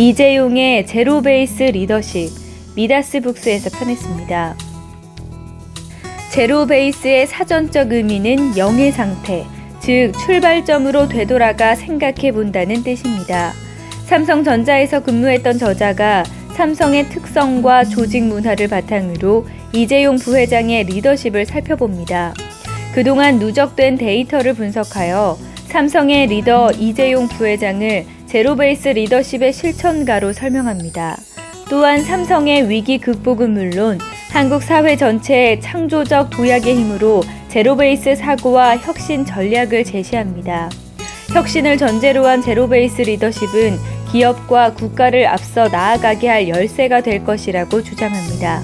이재용의 제로베이스 리더십 미다스 북스에서 편했습니다. 제로베이스의 사전적 의미는 영의 상태, 즉 출발점으로 되돌아가 생각해 본다는 뜻입니다. 삼성전자에서 근무했던 저자가 삼성의 특성과 조직 문화를 바탕으로 이재용 부회장의 리더십을 살펴봅니다. 그동안 누적된 데이터를 분석하여 삼성의 리더 이재용 부회장을 제로베이스 리더십의 실천가로 설명합니다. 또한 삼성의 위기 극복은 물론 한국 사회 전체의 창조적 도약의 힘으로 제로베이스 사고와 혁신 전략을 제시합니다. 혁신을 전제로 한 제로베이스 리더십은 기업과 국가를 앞서 나아가게 할 열쇠가 될 것이라고 주장합니다.